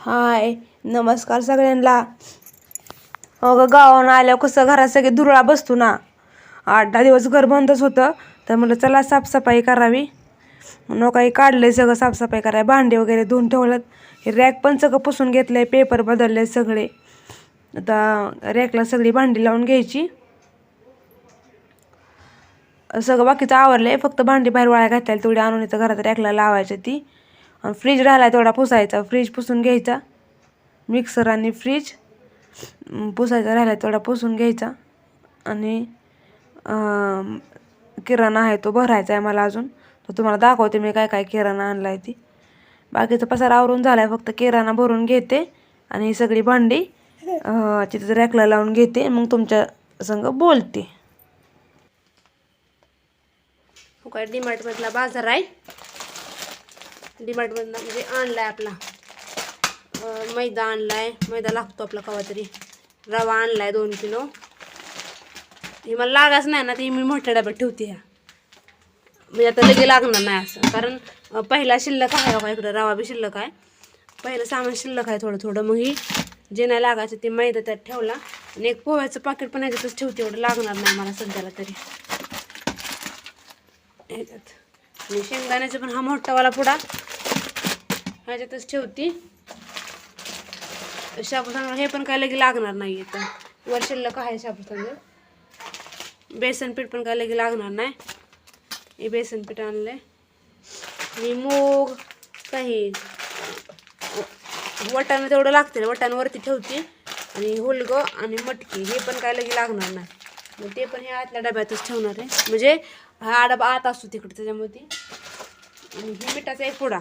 हाय नमस्कार सगळ्यांना. अगं गावाहून आल्यावर कसं घरात सगळे धुरळा बसतो ना. आठ दहा दिवस घर बंदच होतं. तर म्हटलं चला साफसफाई करावी. न काही काढलंय सगळं साफसफाई करावी भांडे वगैरे धुवून ठेवलं हे रॅक पण सगळं पुसून घेतलंय. पेपर बदलले सगळे. आता रॅकला सगळी भांडी लावून घ्यायची. सगळं बाकीचं आवरलंय. फक्त भांडी बाहेर वाळ्या घातल्या तेवढी आणून इथं घरात रॅकला लावायची ती. आणि फ्रीज राहिला तेवढा पुसायचा. फ्रीज पुसून घ्यायचा. मिक्सर आणि फ्रीज पुसायचा राहिला तेवढा पुसून घ्यायचा. आणि किराणा आहे तो भरायचा आहे मला अजून. तो तुम्हाला दाखवते मी काय काय किराणा आणला आहे ती. बाकीचा पसार आवरून झाला आहे फक्त किराणा भरून घेते. आणि ही सगळी भांडी अं, तिथं रॅकला लावून घेते. मग तुमच्या संग बोलते. काय डीमार्टमधला बाजार आहे. डिमार्टमधनं म्हणजे आणलाय आपला. मैदा मैदा आहे मैदा लागतो आपला कवा तरी. रवा आणला आहे दोन किलो. हे मला लागाच नाही ना ते मी मोठ्या डब्यात ठेवते ह्या म्हणजे आता लगे लागणार नाही असं. कारण पहिला शिल्लक आहे बघा इकडं. रवा बी शिल्लक आहे. पहिलं सामान शिल्लक आहे थोडं थोडं. मग ही जे नाही लागायचं ते मैदा त्यात ठेवला. आणि एक पोह्याचं पाकिट पण याच्यातच ठेवते. एवढं लागणार नाही मला सध्याला तरी. ह्याच्यात आणि शेंगदाण्याचा पण हा मोठावाला पुडा. ह्याच्यातच ठेवती. शाबूतांदूळ हे पण काय लगे लागणार नाही तर वर शिल्लक आहे शाबूतांदूळ बेसन पीठ पण काय लगे लागणार नाही. हे बेसन पीठ आणलंय. आणि मूग काही वटाणं तेवढं लागते वटाणवरती ठेवते. आणि हुलगं आणि मटकी हे पण काय लगे लागणार नाही. मग ते पण हे आतल्या डब्यातच ठेवणार आहे. म्हणजे हा डबा आत असतो तिकडे त्याच्यामध्ये. आणि हे मिठाचा एक पुडा.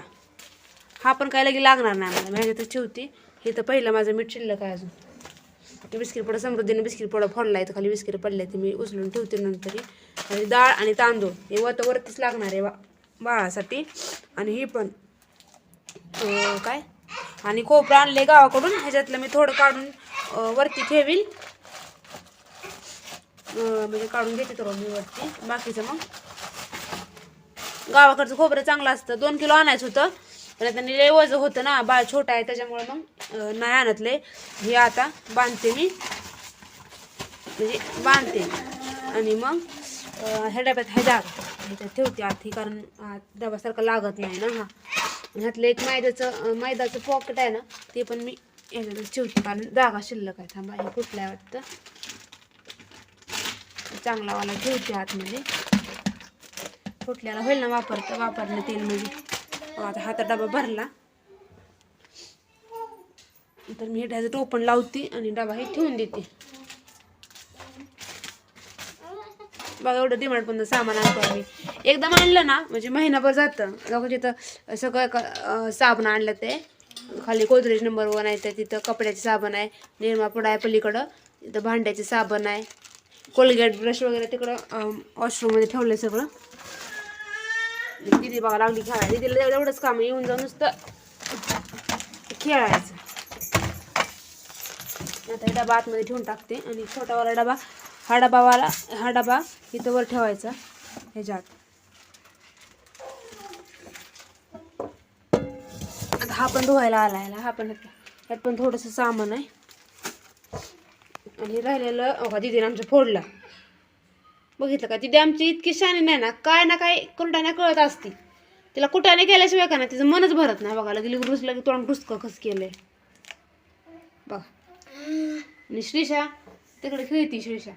हा पण काय लगे लागणार नाही मला मी ह्याच्यातच ठेवते हे तर पहिलं माझं मीठ शिल्लक आहे अजून. ते बिस्किट पोडा समृद्धीने बिस्किट पोडा फोडला आहे. तर खाली बिस्किट पडले ते मी उचलून ठेवते नंतर आणि डाळ आणि तांदूळ. हे वत वरतीच लागणार आहे बा बाळासाठी. आणि ही पण काय? आणि कोपरा आणले गावाकडून. ह्याच्यातलं मी थोडं काढून वरती ठेवील म्हणजे काढून घेते तर मी वरती. बाकीचं मग. गावाकडचं खोबरं चांगलं असतं. दोन किलो आणायचं होतं. पण त्यांनी लय वज होतं ना बाळ छोटा आहे त्याच्यामुळे मग नाही आणतले हे आता बांधते मी. म्हणजे बांधते. आणि मग ह्या डब्यात ह्या जागा ठेवते आधी कारण डब्यासारखं लागत नाही ना हा. ह्यातलं एक मैद्याचं मैदाचं मैद्याचं पॉकेट आहे ना ते पण मी ह्याच्यातच ठेवते कारण जागा शिल्लक आहे. थांबा हे कुठल्या वाटतं. चांगलावाला ठेवते आतमध्ये. फुटल्याला होईल ना वापरतं वापरलं तेल म्हणजे. आता आता तर डबा भरला. तर मी हे टोपण लावते आणि डबा हे ठेवून देते. बघा एवढं डिमांड पण सामान आणतो आम्ही. एकदम आणलं ना म्हणजे महिनाभर जातं. बघा तिथं सगळं क- साबण आणलं ते. खाली गोदरेज नंबर वन आहे तर तिथं कपड्याचे साबण आहे. निरमापुडा आहे पलीकडं. तिथं भांड्याचे साबण आहे. कोलगेट ब्रश वगैरे तिकडं वॉशरूममध्ये ठेवलं सगळं. दिदी बघा लागली खेळायला. दिदीला एवढंच काम आहे, येऊन जाऊन नुसतं खेळायचं. आता हे डबा आतमध्ये ठेवून टाकते. आणि छोटावाला डबा हा डबावाला हा डबा इथं वर ठेवायचा. ह्याच्यात. आता हा पण धुवायला आला याला हा पण यात पण थोडंसं सामान आहे. आणि राहिलेलं अहो दिदीने आमच्या फोडला. बघितलं का? तिथे आमची इतकी शाणी नाही ना काय ना काय कुरटाने कळत असती. तिला कुटाने केल्याशिवाय का ना तिचं मनच भरत नाही बघा. लगेच घुस लगे तोंड टुसकं कस केलंय. बघा. आणि श्रीषा तिकडे खेळती श्रीषा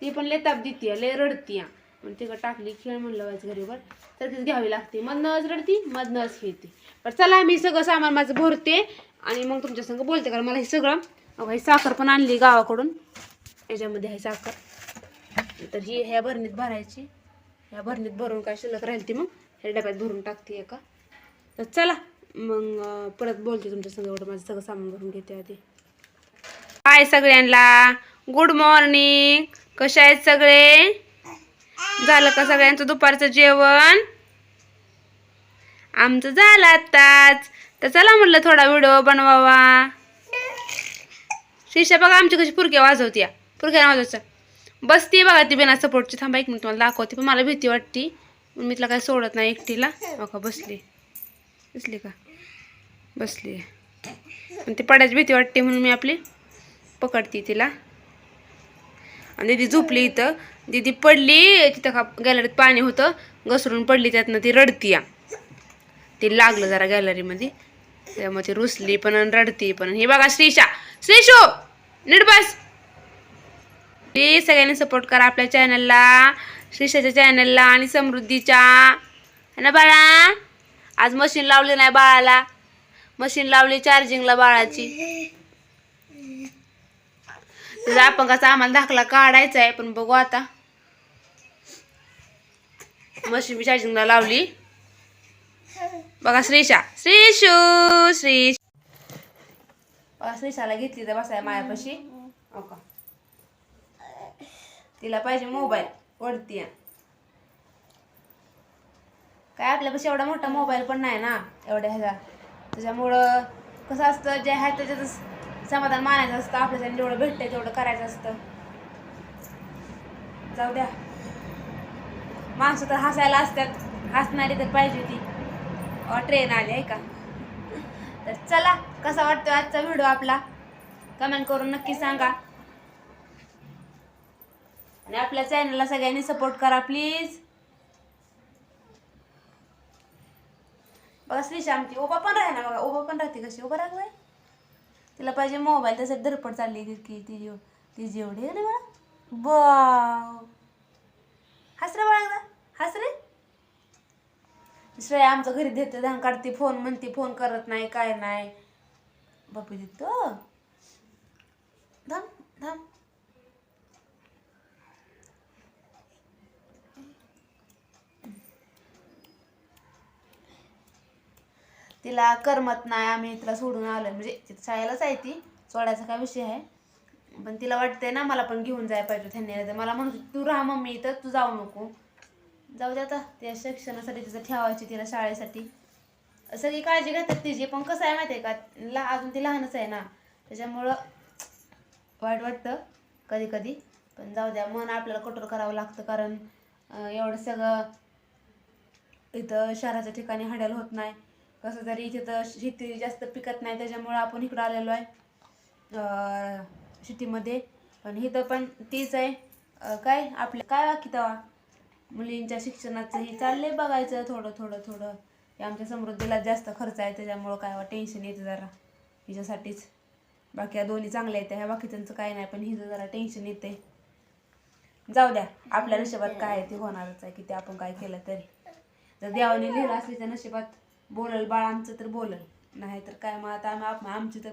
ती पण लय ताप देते लय रडती पण तिकडे टाकली खेळ म्हणलं व्हायचं घरीवर. तर तीच घ्यावी लागते. मधनच रडती मधनच खेळते. पण चला मी सगळं सामान माझं भरते आणि मग तुमच्या संग बोलते कारण मला हे सगळं हे साखर पण आणली गावाकडून. याच्यामध्ये आहे साखर. तर ही ह्या भरणीत भरायची. ह्या भरणीत भरून काय शिल्लक राहील ती मग? ह्या डब्यात भरून टाकते एका. तर चला मग परत बोलते तुमच्या संग एवढं. माझं सगळं सामान भरून घेते आधी. हाय सगळ्यांना. गुड मॉर्निंग कसे आहेत सगळे? झालं का सगळ्यांचं दुपारचं जेवण? आमचं झालं आत्ताच. तर चला म्हटलं थोडा व्हिडिओ बनवावा. शिशा बघा आमची कशी पुरक्या वाजवत्या. पुरक्या वाजवायचं. बसती बघा ती बेना सपोर्टची. थांबा एक मिनिट तुम्हाला दाखवते. पण मला भीती वाटती. मग मी तिला काही सोडत नाही एकटीला. अका बसली बसली का? बसली पण ती पडायची भीती वाटते म्हणून मी आपली पकडते तिला. आणि दिदी झोपली इथं. दीदी पडली तिथं का गॅलरीत पाणी होतं. घसरून पडली त्यातनं ती रडती या ती लागलं जरा गॅलरीमध्ये. त्यामुळे ती रुसली पण रडती पण. हे बघा श्रीशा. श्रीशो नीट बस. प्लीज सगळ्यांनी सपोर्ट करा आपल्या चॅनलला श्रीशाच्या चॅनलला आणि समृद्धीच्या. है ना बाळा? आज मशीन लावली नाही बाळाला. मशीन लावली चार्जिंगला बाळाची. आपण अपंगाचा आम्हाला दाखला काढायचा आहे पण बघू आता. मशीन मी चार्जिंगला लावली. बघा श्रीशा श्रीशू श्री बघा श्रीशाला घेतली तर बसाय मायापाशी. हो ओका तिला पाहिजे मोबाईल. वडती काय आपल्यापाशी एवढा मोठा मोबाईल पण नाही ना एवढ्या ह्याचा. त्याच्यामुळं कसं असतं जे आहे त्याच्यातच समाधान मानायचं असतं आपल्यासाठी जेवढं भेटतंय तेवढं करायचं असतं. जाऊ द्या. माणसं तर हसायला असतात. हसणारी तर पाहिजे होती. ट्रेन आली आहे का? तर चला कसा वाटतो आजचा व्हिडिओ आपला? कमेंट करून नक्की सांगा. आणि आपल्या चॅनलला सगळ्यांनी सपोर्ट करा प्लीज बघा श्रीशा आमची ओबा पण राहे ना बघा ओबा पण राहते कशी उभा राहा तिला पाहिजे मोबाईल तसं धडपड चालली की तिची तिची एवढी आहे ना बा बाव हस बाळा हसरे श्रेया आमचं घरी देते धान काढते फोन म्हणते फोन करत नाही काय नाही. बापू देतो. धाम धाम तिला करमत नाही आम्ही तिला सोडून आलो म्हणजे तिथं शाळेलाच आहे ती सोडायचा काय विषय आहे. पण तिला वाटतंय ना मला पण घेऊन जायला पाहिजे त्यांनी मला म्हणत तू राहा मम्मी इथं तू जाऊ नको. जाऊ दे आता त्या शिक्षणासाठी तिचं ठेवायची तिला शाळेसाठी. सगळी काळजी घेतात तिची पण कसं आहे माहिती आहे का ला अजून ती लहानच आहे ना. त्याच्यामुळं वाईट वाटतं कधी कधी पण जाऊ द्या मन आपल्याला कठोर करावं लागतं कारण एवढं सगळं इथं शहराच्या ठिकाणी हँडल होत नाही. कसं तरी इथे तर शेती जास्त पिकत नाही त्याच्यामुळं आपण इकडं आलेलो आहे सिटीमध्ये. पण इथं पण तीच आहे. काय आपल्या काय वाकी तेव्हा मुलींच्या शिक्षणाचं हे चाललंय बघायचं थोडं थोडं थोडं. हे आमच्या समृद्धीला जास्त खर्च आहे त्याच्यामुळं काय टेन्शन येतं जरा. हिच्यासाठीच. बाकी या दोन्ही चांगल्या आहेत ह्या बाकीच्यांचं काय नाही पण हिचं जरा टेन्शन येते जाऊ द्या आपल्या नशिबात काय आहे ते होणारच आहे की ते आपण काय केलं तरी. जर देवाने लिहिलं असली त्या नशिबात. बोलल बाळ आमचं तर बोलल. नाही तर काय मग आता आम्ही आमची तर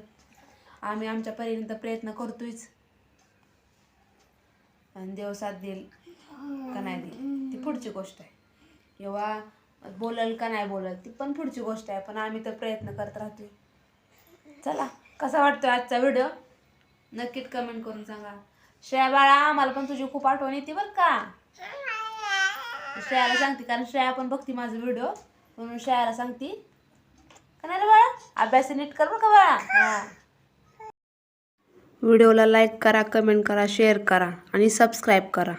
आम्ही आमच्या परीने तर प्रयत्न करतोयच. आणि देव साथ देईल का नाही देईल ती पुढची गोष्ट आहे. किंवा बोलल का नाही बोलल ती पण पुढची गोष्ट आहे पण आम्ही तर प्रयत्न करत राहतोय. चला कसा वाटतोय आजचा व्हिडिओ? नक्कीच कमेंट करून सांगा. श्रेया बाळा आम्हाला पण तुझी खूप आठवण येते बरं का? श्रेयाला सांगते कारण श्रेया पण बघते माझा व्हिडिओ. म्हणून शाळेला सांगती. का नाही बाळा? अभ्यास नीट कर बरं का बाळा? व्हिडिओला लाईक करा कमेंट करा शेअर करा आणि सबस्क्राईब करा.